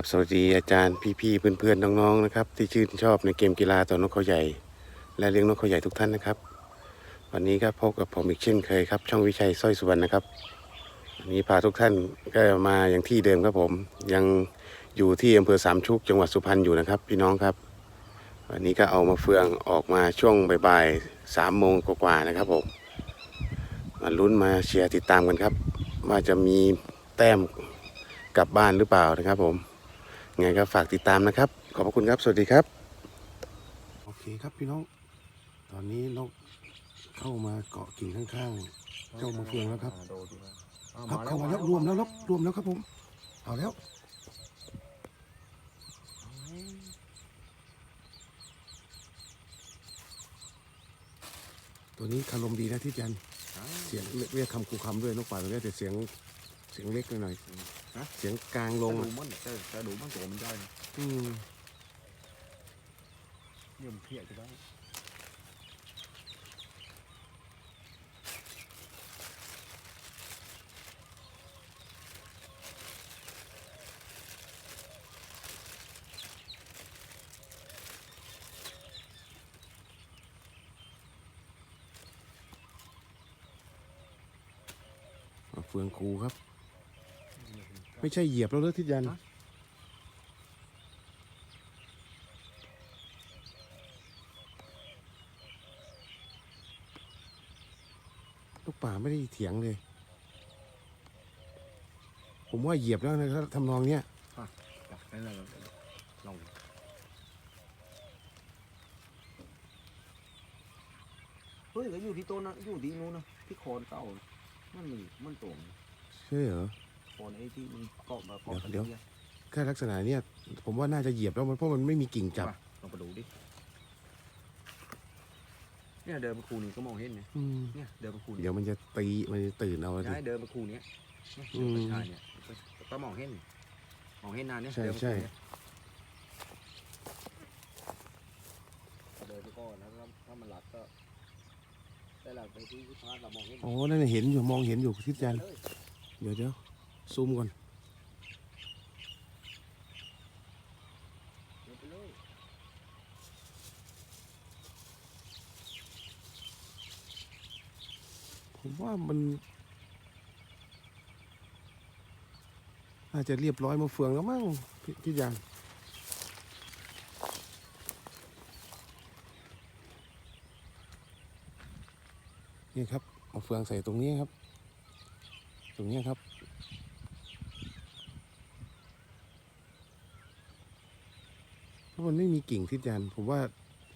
รับสวัสดีอาจารย์พี่ๆเพื่อนๆน้องๆนะครับ ที่ชื่นชอบในเกมกีฬาต่อนกเขาใหญ่ และเลี้ยงนกเขาใหญ่ทุกท่านนะครับ วันนี้ก็พบกับผมอีกเช่นเคยครับ ช่องวิชัยสร้อยสุวรรณนะครับวันนี้พาทุกท่านก็มาอย่างที่เดิมครับผม ยังอยู่ที่อำเภอสามชุกจังหวัดสุพรรณอยู่นะครับ พี่น้องครับ วันนี้ก็เอามาเฟืองออกมาช่วงบ่ายๆสามโมงกว่าๆนะครับผมมาลุ้นมาเชียร์ติดตามกันครับ ว่าจะมีแต้มกลับบ้านหรือเปล่านะครับผม ไงก็ฝากติดตามนะครับ ขอบพระคุณครับ สวัสดีครับ โอเคครับพี่น้อง ตอนนี้นกเข้ามาเกาะกิ่งข้างๆ เจ้ามาเฟืองแล้วครับครับเข้ามาแล้วรวมแล้วครับรวมแล้วครับผม เอาแล้วตัวนี้คารมดีนะที่จันเสียงเรียกคำคูคำด้วยนกป่าตัวนี้แต่เสียงเสียงเล็กหน่อย ฮะๆเสียงกลางลงดูอะมันแต่แต่ดูมันตัวมันได้นะอืมเนี่ยมันเพี้ยจะได้เอาเฟืองคูครับ ไม่ใช่เหยียบแล้วเลยทิศยัน ลูกป่าไม่ได้เถียงเลย ผมว่าเหยียบแล้วนะครับทำนองเนี้ยจับนั่นแหละลองเฮ้ยก็อยู่ที่ต้นนะอยู่ที่นู้นนะที่โคนเก่านะมันมีมันตวงใช่เหรอโค นไอ้ที่มันเกาะมาเกาะกันเดี๋ยว เนี่ยแค่ลักษณะเนี้ยผมว่าน่าจะเหยียบแล้วมันเพราะมันไม่มีกิ่งจับมาลองไปดูดิเนี่ยเดินมาคูนี้ก็มองเห็นเนี่ยอืมเนี่ยเดินมาคูนี้เดี๋ยวมันจะตีมันจะตื่นเอาดิ ย้ายเดินมาคูเนี้ยเนี่ยอืมประชาเนี่ยก็ก็มองเห็นมองเห็นนานเนี่ยใช่เดินมาใช่คูเนี่ยเดินไปก่อนแล้วถ้าถ้ามันหลับก็แต่หลับไปที่พาร์ทเรามองเห็นโอ้นั่นนะเห็นอยู่มองเห็นอยู่ทิศยันเลยเดี๋ยวเดี๋ยว ซูมก่อนผมว่ามันน่าจะเรียบร้อยมาเฟืองแล้วมั้งพี่ยันนี่ครับเอาเฟืองใส่ตรงนี้ครับ ตรงนี้ครับ เพ ราะมันไม่มีกิ่งทิศยันผมว่า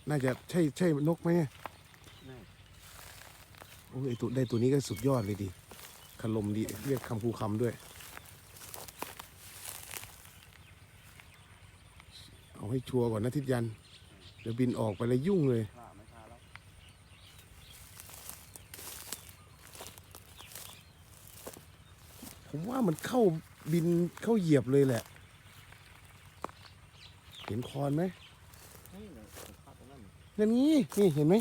น่าจะใช่ใช่นกไหมเนี่ยโอ้ยไอตัวได้ตัวนี้ก็สุดยอดเลยดิคารมดีเรียกคำคูคำด้วย เอาให้ชัวร์ก่อนนะทิศยัน เดี๋ยวบินออกไปแล้วยุ่งเลยผมว่ามันเข้าบินเข้าเหยียบเลยแหละ เห็นคอนไหมเฮ้ยเนี่ยฆ่าตรงนั้นนั่นงี้นี่เห็นไหม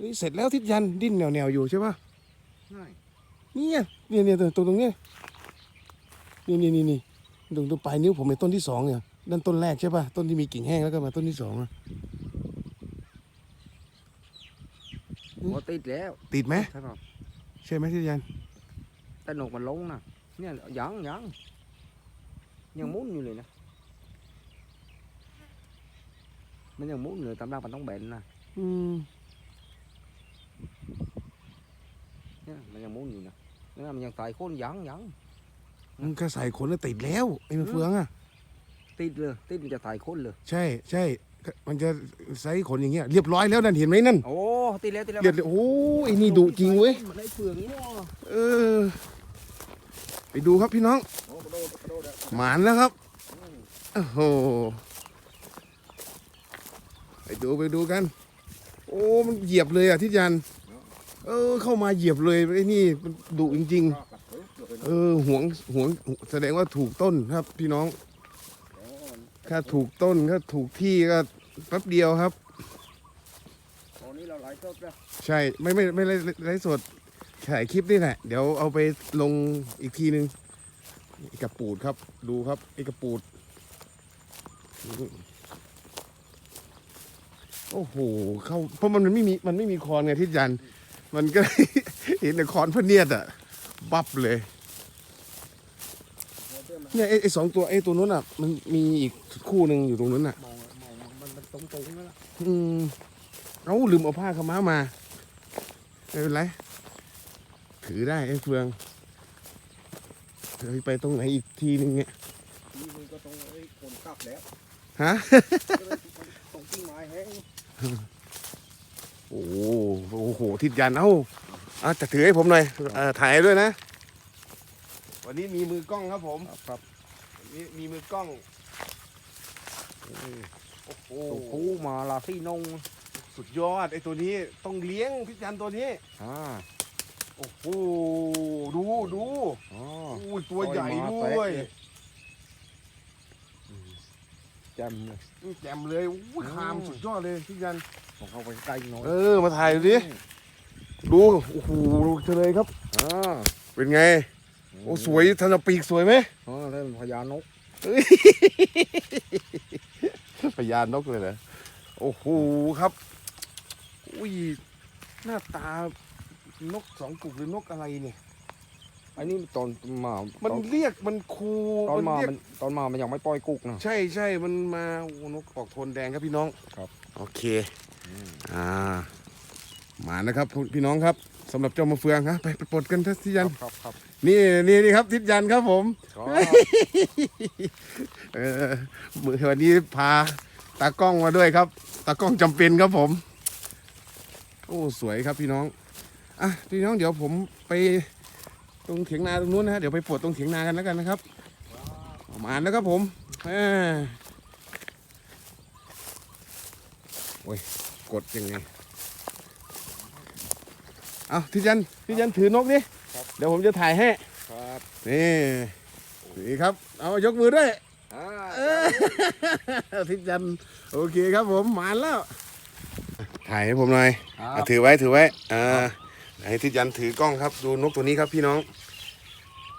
นี่เสร็จแล้วทิศยันดิ้นแนวๆอยู่ใช่ปะง่ายเนี่ยเนี่ยเนี่ยตรงตรงเนี้ยนี่นี่นี่นี่ตรงตรงปลายนิ้วผมในต้นที่สองเนี่ยนั่นต้นแรกใช่ป่ะต้นที่มีกิ่งแห้งแล้วก็มาต้นที่สองอะหัวติดแล้ว ติดไหมใช่ป่ะใช่ไหมที่ยันแต่หนกมันลงนะเนี่ยยังยังยังมุนอยู่เลยนะ มันยังมุนอยู่ตามร่างมันต้องแบนนะอืมเนี่ยมันยังมุนอยู่นะแล้วมันยังตายโคนยังยังมันก็ใส่ขนแล้วติดแล้วไอ้มะเฟืองอะ ติดเลยติดมันจะตายโคนเลยใช่ใช่มันจะใส่ขนอย่างเงี้ยเรียบร้อยแล้วนั่นเห็นไหมนั่นโอ้ติดแล้วติดแล้วเรียบโอ้ไอ้นี่ดุจริงเว้ยมันได้เฟืองนี่เออ ไปดูครับพี่น้องโอ้กระโดดกระโดดอะหมานแล้วครับอืมโอ้โหไป ดูไปดูกัน โอ้มันเหยียบเลยอะทิศยัน เออ เข้ามาเหยียบเลยไอ้นี่มันดุจริงรอบกับเออเดี๋ยวไปๆเออหวงหวงแสดงว่าถูกต้นครับ พี่น้องโอ้ถ้าถูกต้นถ้าถูกที่ก็แป๊บเดียวครับตอนนี้เราไลฟ์สดแล้วใช่ไม่ไม่ไม่ไลฟ์ไลฟ์สดถ่ายคลิปนี่แหละ เดี๋ยวเอาไปลงอีกทีนึงไอ้กระปูดครับ ดูครับไอ้กระปูด โอ้โหเข้าเพราะมันไม่มีมันไม่มีคอนไงทิศยัน มันก็ เห็นแต่คอนพะเนียดอะบับเลยเนี่ยไอ้ไอ้สองตัวไอ้ตัวนู้นอะ มันมีอีกคู่หนึ่งอยู่ตรงนั้นอะมองมองมันมันตรงตรงๆนั่นแหละอืมเอาลืมเอาผ้าขาวม้ามาไม่เป็นไรถือได้ไอ้เฟืองเฮ้ยไปตรงไหนอีกทีนึงเนี่ยนี่มันก็ตรงไอ้คนกลับแล้วฮะก็เลยตรงกิ่งไม้แห้ง โอ้โหโอ้โหทิศยันเอ้าเอาจะถือให้ผมหน่อยเอ่อถ่ายด้วยนะ วันนี้มีมือกล้องครับผม ครับวันนี้มีมือกล้อง โอ้โหตัวผู้มาลาซี่นงสุดยอดไอ้ตัวนี้ต้องเลี้ยงทิศยันตัวนี้ อ่าโอ้โห ดูดูอ๋ออุ้ยตัวใหญ่ปล่อยมาด้วยแปะเลย แจมเลยแจ่มเลยอุ้ยอืมคามสุดยอดเลยพี่ยันผมเข้าไปใกล้หน่อยเออ มาถ่ายดูดิ ดู โอ้โหดูเฉลยครับ อ่าเป็นไง โอ้สวยทันปีกสวยไหมอ๋อเล่นพญานกพญานกเลยเหรอโอ้โหครับอุ้ยหน้าตานกสองกุกหรือนกอะไรเนี่ย อันนี้ตอนมามันตอนเรียกมันคูตอนมาเรียกมันตอนมามันยังไม่ปล่อยกุกนะ ใช่ใช่มันมาโอ้นกออกโทนแดงครับพี่น้องครับ โอเคอ่ามานะครับพี่น้องครับสำหรับเจ้ามาเฟืองฮะไปไปปลดกันทิศยัน ครับครับ นี่นี่นี่ครับทิศยันครับผมครับ เออมือวันนี้พาตากล้องมาด้วยครับ ตากล้องจำเป็นครับผม โอ้สวยครับพี่น้องอะพี่น้องเดี๋ยวผมไป ตรงเถียงนาตรงนู้นนะฮะเดี๋ยวไปปลดตรงเถียงนากันแล้วกันนะครับมาแล้วครับผมเออโอ้ยกดยังไงเอาทิศยันทิศยันถือนกดิเดี๋ยวผมจะถ่ายให้ครับนี่นี่ครับ เอายกมือด้วยอ่าทิศจันทร์โอเคครับผมมาแล้ว ถ่ายให้ผมหน่อยครัอะบถือไว้ถือไว้อ่า ให้ทิศยันทร์ถือกล้องครับ ดูนกตัวนี้ครับพี่น้อง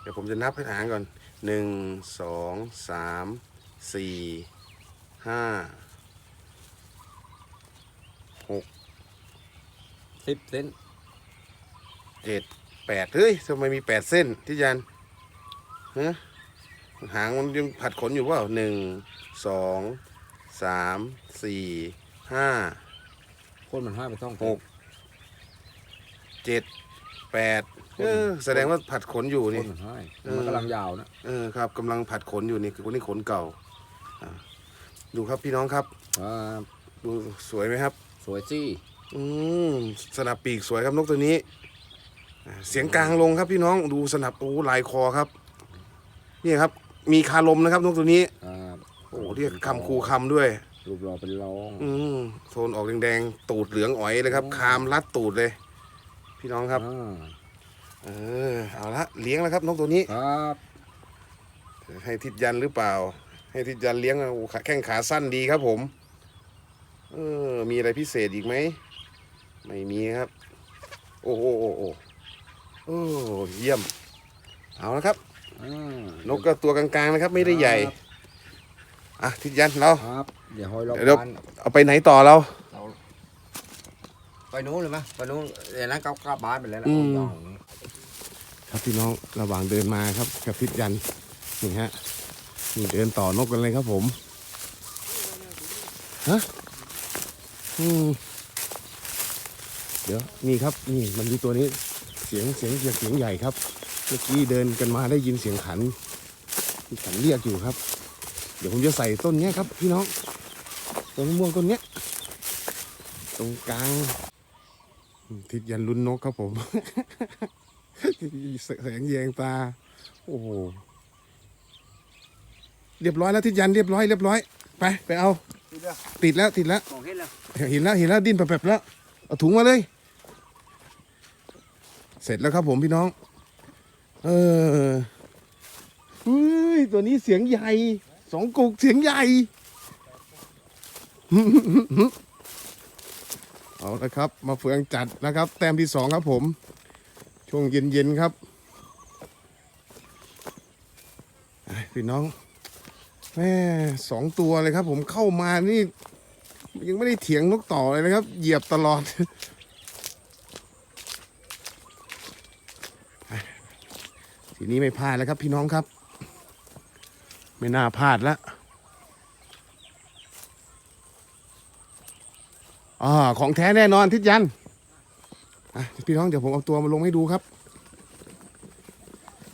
เดี๋ยวผมจะนับให้หางก่อนหนึ่งสองสามสี่ห้าสิบเซนเจ็ดแปดเฮ้ยทำไมมีแปดเส้นทิศยันทร์ฮะหางมันยังผัดขนอยู่เปล่าหนึ่งสองสามสี่ห้าคนมันห้าไปท่องหก เจ็ดแปดเออแสดงว่าผัดขนอยู่คนนี่มันห้าเออมันกำลังยาวนะ เออครับกำลังผัดขนอยู่นี่คือคนนี้ขนเก่าอ่าดูครับพี่น้องครับ ครับดูสวยไหมครับ สวยจี้อืมสนับปีกสวยครับนกตัวนี้อ่าเสียงกลางลงครับพี่น้องดูสนับโอ้ลายคอครับนี่ครับ มีคาลมนะครับนกตัวนี้ ครับโอ้เรียกคำคูคำด้วย รูปรอเป็นรอง อืมโทนออกแดงๆ ตูดเหลืองอ๋อยเลยครับ คามรัดตูดเลย พี่น้องครับ อ่าเออเอาละเลี้ยงแล้วครับนกตัวนี้ ครับให้ทิศยันหรือเปล่า ให้ทิศยันเลี้ยงอะโอ้ขาแข้งขาสั้นดีครับผม เออ มีอะไรพิเศษอีกไหม ไม่มีครับ โอ้โหโอ้โหโอ้เยี่ยม เอาละครับ อ่านกก็ตัวกลางๆนะครับ ไม่ได้ใหญ่ครับอะทิศยันเรา ครับ เดี๋ยวหอยรอบเดี๋ยว บ้านเอาไปไหนต่อเราเรา ไปนู้นเลยไหมไปนู้นเดี๋ยวนั้นกลับกลับบ้านไปแล้วล่ะอืมเอาอย่างนี้ครับพี่น้องระหว่างเดินมาครับกับทิศยันนี่ฮะนี่เดินต่อนกกันเลยครับผมฮะอืมเดี๋ยวนี่ครับ นี่มันมีตัวนี้เสียงเสียงเสียงเสียงใหญ่ครับ เมื่อกี้เดินกันมาได้ยินเสียงขันมีขันเรียกอยู่ครับ เดี๋ยวผมจะใส่ต้นเนี้ยครับ พี่น้องต้นมะม่วงต้นเนี้ย ตรงกลาง ทิศยันลุ้นนกครับผม แสงแยงตา โอ้โหเรียบร้อยแล้วทิศยันเรียบร้อยเรียบร้อยไปไปเอา ติดแล้วติดแล้วมองเห็นแล้วเห็นแล้วเห็นแล้วดิ้นแปบๆแล้วเอาถุงมาเลย เสร็จแล้วครับผมพี่น้อง เออเฮ้ยตัวนี้เสียงใหญ่สองกุกเสียงใหญ่ เอาละครับ มาเฟืองจัดนะครับ แต้มที่สองครับผม ช่วงเย็นๆครับพี่น้องแม่สองตัวเลยครับ ผมเข้ามานี่ ยังไม่ได้เถียงนกต่อเลยนะครับ เหยียบตลอดทีนี้ไม่พลาดแล้วครับพี่น้องครับ ไม่น่าพลาดแล้ว อ่าของแท้แน่นอนทิศยันพี่น้องเดี๋ยวผมเอาตัวมาลงให้ดูครับ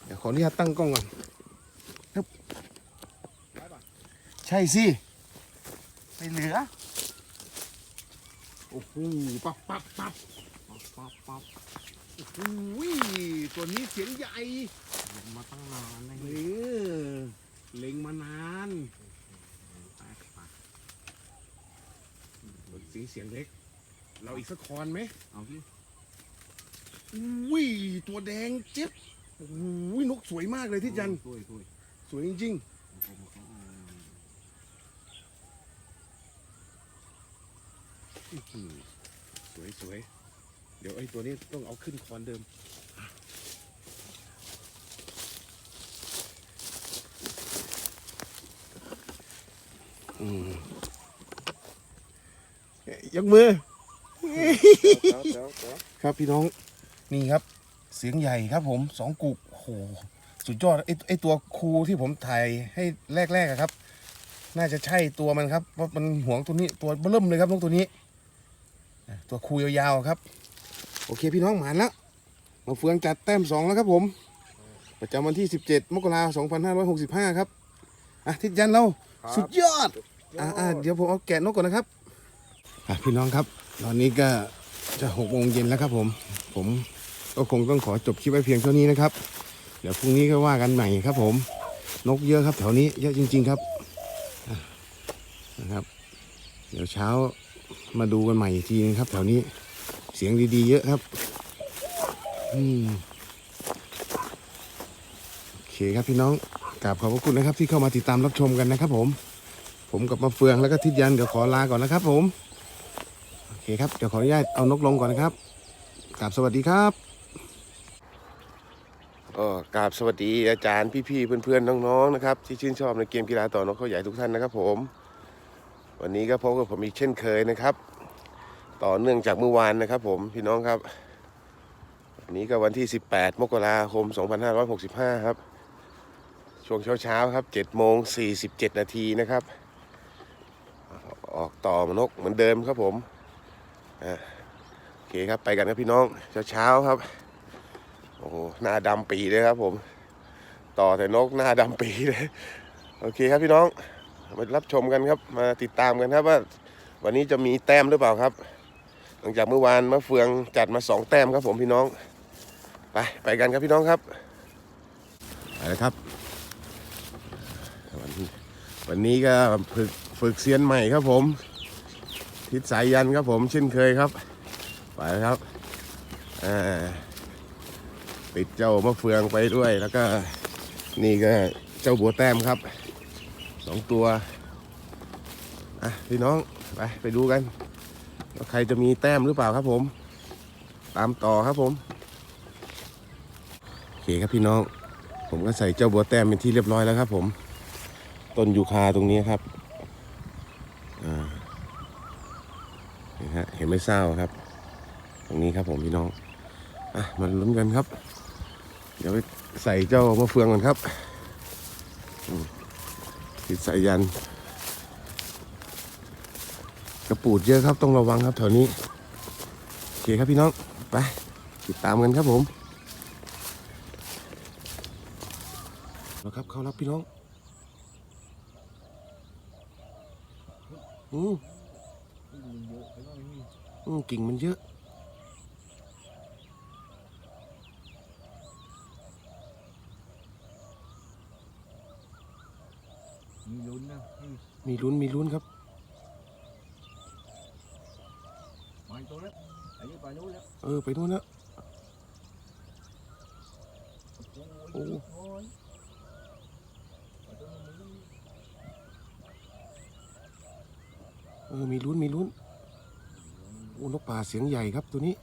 เดี๋ยวขออนุญาตตั้งกล้องก่อนครับใช่สิไม่เหลือ โอ้โหปับปับปับปับปับปับโอ้โหตัวนี้เสียงใหญ่มาตั้งนานเออเล็งมานานไปไป ตัวสีเสียงเล็ก เราอีกสักคอนไหมเอาที่อุ้ยตัวแดงเจ็บโอ้โหนกสวยมากเลยที่จันช่วยช่วยสวยจริงๆอื้อหือสวยสวยเดี๋ยวไอ้ตัวนี้ต้องเอาขึ้นคอนเดิมอืม ยกมือเดี๋ยวเดี๋ยวเดี๋ยวครับพี่น้องนี่ครับ เสียงใหญ่ครับผมสองกุกโอ้โหสุดยอดไอไอตัวคูที่ผมถ่ายให้แรกๆอะครับ น่าจะใช่ตัวมันครับเพราะมันห่วงตัวนี้ตัวเบิ่มเลยครับนกตัวนี้อะตัวคูยาวๆครับ โอเคพี่น้องหมานแล้วมาเฟืองจัดแต้มสองแล้วครับผม ประจำวันที่ 17 มกราคม2565 ครับ อะทิศยันเรา สุดยอด อ่าอ่าเดี๋ยวผมเอาแกะนกก่อนนะครับอะ พี่น้องครับ ตอนนี้ก็จะหกโมงเย็นแล้วครับผม ผมก็คงต้องขอจบคลิปไว้เพียงเท่านี้นะครับ เดี๋ยวพรุ่งนี้ก็ว่ากันใหม่ครับ ผม นกเยอะครับ แถวนี้เยอะจริง ๆครับนะครับ เดี๋ยวเช้ามาดูกันใหม่อีกทีนึงครับ แถวนี้เสียงดีๆ เยอะครับอืมโอเคครับพี่น้องกราบขอบพระคุณนะครับ ที่เข้ามาติดตามรับชมกันนะครับ ผม ผมกับมาเฟืองแล้วก็ทิศยันเดี๋ยวขอลาก่อนนะครับ ผม เคครับ เดี๋ยวขออนุญาตเอานกลงก่อนนะครับกราบสวัสดีครับก็กราบสวัสดีอาจารย์พี่ๆเพื่อนๆน้องๆนะครับที่ชื่นชอบในเกมกีฬาต่อนกเขาใหญ่ทุกท่านนะครับ ผม วันนี้ก็พบกับผมอีกเช่นเคยนะครับ ต่อเนื่องจากเมื่อวานนะครับ ผมพี่น้องครับวันนี้ก็วันที่ 18 มกราคม 2565 ครับ ช่วงเช้าๆครับ7โมง47 นาทีนะครับ ออกต่อมนกเหมือนเดิมครับผม อะโอเคครับไปกันครับพี่น้องเช้าๆครับโอ้โหหน้าดำปีเลยครับ ผม ต่อแต่นกหน้าดำปีเลย โอเคครับพี่น้องมารับชมกันครับ มาติดตามกันครับว่า วันนี้จะมีแต้มหรือเปล่าครับ หลังจากเมื่อวานมะเฟืองจัดมาสองแต้มครับ ผมพี่น้อง ไปไปกันครับพี่น้องครับไปเลยครับวันวันนี้ก็ฝึกฝึกเซียนใหม่ครับผม ทิศสายยันครับผมเช่นเคยครับ ไปครับปิดเจ้ามะเฟืองไปด้วย แล้วก็นี่ก็เจ้าบัวแต้มครับสองตัวอะพี่น้องไปไปดูกันว่าใครจะมีแต้มหรือเปล่าครับผม ตามต่อครับผมโอเคครับพี่น้อง ผมก็ใส่เจ้าบัวแต้มเป็นที่เรียบร้อยแล้วครับผม ต้นยูคาตรงนี้ครับอ่านี่ ฮะ เห็นไม่เศร้าครับ ตรงนี้ครับผมพี่น้อง อะมาลุ้นกันครับ เดี๋ยวไปใส่เจ้ามะเฟืองก่อนครับติดสายยัน กระปูดเยอะครับต้องระวังครับแถวนี้ โอเคครับพี่น้อง ไป ติดตามกันครับผมแล้วครับเข้ารับพี่น้อง อืมอืม กิ่งมันเยอะ มีลุ้นนะให้มีลุ้นมีลุ้นครับมาอีกตัวแล้วอันนี้ไปนู้นแล้ว เออ ไปนู่นแล้ว เสียงใหญ่ครับตัวนี้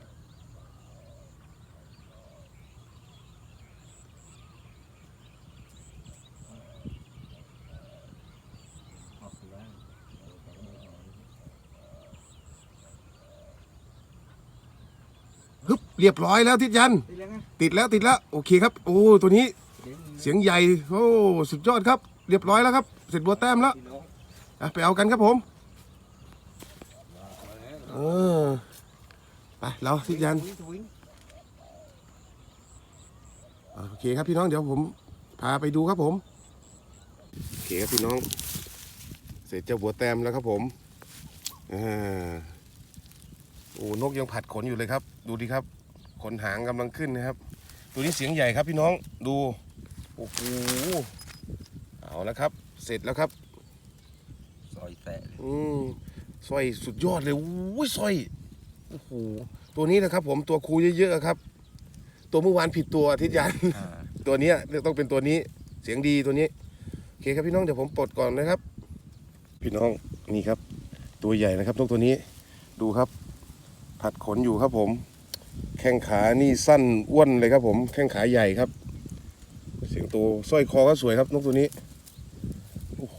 ฮึบเรียบร้อยแล้วทิศยัน ตีแล้วไงติดแล้วติดแล้วโอเคครับ โอ้ตัวนี้เสียงใหญ่โอ้สุดยอดครับ เรียบร้อยแล้วครับ เสร็จบัวแต้มแล้วไปเอากันครับผมเออ ไปเราทิศยันทวิงอะโอเคครับพี่น้องเดี๋ยวผมพาไปดูครับผม โอเคครับพี่น้อง เสร็จเจ้าบัวแต้มแล้วครับผมอ่าโอ้นกยังผัดขนอยู่เลยครับ ดูดิครับ ขนหางกำลังขึ้นนะครับ ตัวนี้เสียงใหญ่ครับพี่น้องดูโอ้โหเอาแล้วครับ เสร็จแล้วครับซอยแตะเลยอืมสร้อยสุดยอดเลยอุ้ยสร้อย โอ้โหตัวนี้นะครับ ผมตัวคูเยอะๆครับ ตัวเมื่อวานผิดตัวอาทิตย์ยันอ่าตัวเนี้ยต้องเป็นตัวนี้เสียงดีตัวนี้โอเคครับพี่น้องเดี๋ยวผมปลดก่อนนะครับ พี่น้องนี่ครับ ตัวใหญ่นะครับนกตัวนี้ดูครับ ผัดขนอยู่ครับผม แข้งขานี่สั้นอ้วนเลยครับ ผม แข้งขาใหญ่ครับ เสียงโตสร้อยคอก็สวยครับนกตัวนี้โอ้โห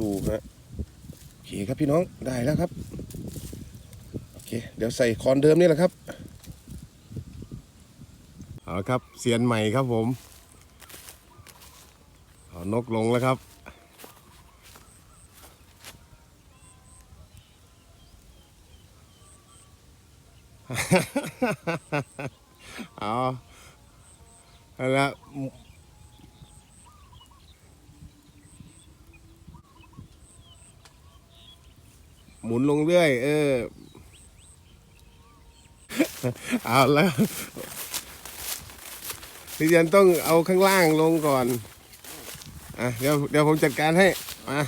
ดูฮะโอเคครับพี่น้องได้แล้วครับโอ เคเดี๋ยวใส่คอนเดิมนี่แหละครับเอาละครับเซียนใหม่ครับผมเอานกลงแล้วครับเอาเอาละหมุนลงเรื่อย เออ เอาแล้วพี่ยันต้องเอาข้างล่างลงก่อน อะเดี๋ยวเดี๋ยวผมจัดการให้ มา